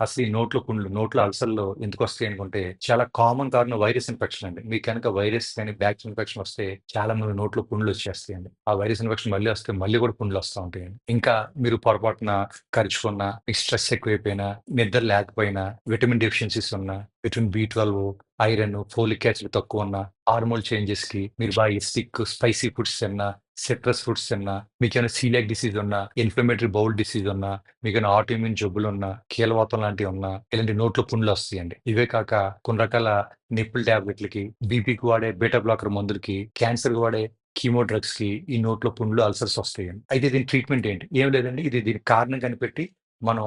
అసలు ఈ నోట్లో పుండ్లు, నోట్లో అల్సర్‌లు ఎందుకొస్తాయి అనుకుంటే, చాలా కామన్ కారణం వైరస్ ఇన్ఫెక్షన్ అండి. మీకు కనుక వైరస్ కానీ బ్యాక్ ఇన్ఫెక్షన్ వస్తే చాలా మంది నోట్లో పుండ్లు వచ్చేస్తాయండి. ఆ వైరస్ ఇన్ఫెక్షన్ మళ్ళీ వస్తే మళ్ళీ కూడా పుండ్లు వస్తూ ఉంటాయండి. ఇంకా మీరు పొరపాటున ఖర్చుకున్నా, మీకు స్ట్రెస్ ఎక్కువైపోయినా, నిద్ర లేకపోయినా, విటమిన్ డెఫిషియన్సీస్ ఉన్నా, vitamin B twelve, iron, folic acid తక్కువ ఉన్న, హార్మోన్ చేంజెస్కి మీరు బాగా ఎసిడిక్, స్పైసీ ఫుడ్స్ తిన్నా, సిట్రస్ ఫుడ్స్ తిన్నా, మీకేమైనా సీలియాక్ డిసీజ్ ఉన్నా, ఇన్ఫ్లమేటరీ బౌల్ డిసీజ్ ఉన్నా, ఆటిమిన్ జబ్బులు ఉన్నా కీలవాతం లాంటివి ఉన్నా, ఇలాంటి నోట్లో పుండ్లు వస్తాయండి. ఇవే కాక కొన్ని రకాల నిప్పుల్ టాబ్లెట్లకి, బీపీకి వాడే బీటా బ్లాకర్ మందులకి, క్యాన్సర్‌కి వాడే కీమో డ్రగ్స్‌కి ఈ నోట్లో పుండ్లు, అల్సర్స్ వస్తాయండి. అయితే దీని ట్రీట్మెంట్ ఏంటి? ఏం లేదండి. ఇది దీనికి కారణం కనిపెట్టి మనం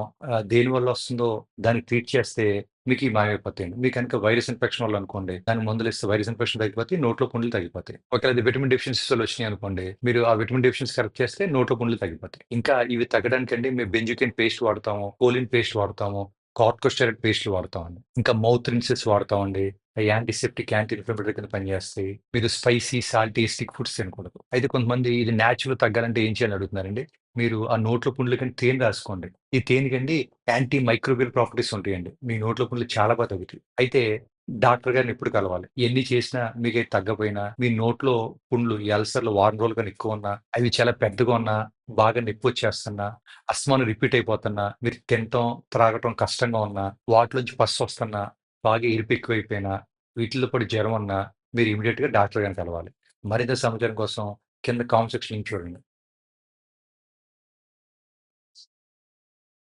దేని వల్ల వస్తుందో దాన్ని ట్రీట్ చేస్తే మీకు ఈ మాయమైపోతాయండి. మీకు కనుక వైరస్ ఇన్ఫెక్షన్ వల్ల అనుకోండి, దానికి మందులిస్తే వైరస్ ఇన్ఫెక్షన్ తగ్గిపోతే నోట్లో పుండ్లు తగ్గిపోతాయి. ఒకవేళ అది విటమిన్ డెఫిషియన్సీస్ వల్ల వచ్చినాయి అనుకోండి, మీరు ఆ విటమిన్ డెఫిషియన్సీ కరెక్ట్ చేస్తే నోట్లో పుండ్లు తగ్గిపోతాయి. ఇంకా ఇవి తగ్గడానికండి మేము బెంజోకెయిన్ పేస్ట్ వాడతాము, కోలిన్ పేస్ట్ వాడతాము, కార్టికోస్టెరాయిడ్ పేస్ట్‌లు వాడతామండి. ఇంకా మౌత్ రిన్సెస్ వాడతామండి. యాంటీసెప్టిక్, యాంటీ ఇన్‌ఫ్లమేటరీ కింద పనిచేస్తాయి. మీరు స్పైసీ, సాల్టీ, స్టిక్ ఫుడ్స్ తినకూడదు. అయితే కొంతమంది ఇది న్యాచురల్ తగ్గాలంటే ఏం చేయాలని అడుగుతున్నారండి. మీరు ఆ నోట్లో పుండ్లకండి తేనె రాసుకోండి. ఈ తేనెకండి యాంటీ మైక్రోబియల్ ప్రాపర్టీస్ ఉంటాయండి. మీ నోట్లో పుండ్లు చాలా బాగా తగ్గుతాయి. అయితే డాక్టర్ గారిని ఎప్పుడు కలవాలి. ఎన్ని చేసినా మీకే తగ్గపోయినా, మీ నోట్లో పుండ్లు, ఎల్సర్లు వారం రోజులు కానీ ఎక్కువ ఉన్నా అవి చాలా పెద్దగా ఉన్నా, బాగా నొప్పొచ్చేస్తున్నా, అస్మాను రిపీట్ అయిపోతున్నా, మీరు తినటం, త్రాగటం కష్టంగా ఉన్నా, వాటిలోంచి పస్ వస్తున్నా, బాగా ఇరుపు ఎక్కువైపోయినా, వీటిల్లో పాటు జ్వరం ఉన్నా, మీరు ఇమీడియట్గా డాక్టర్ గారిని కలవాలి. మరింత సమాచారం కోసం కింద కామెంట్ సెక్షన్ చూడండి.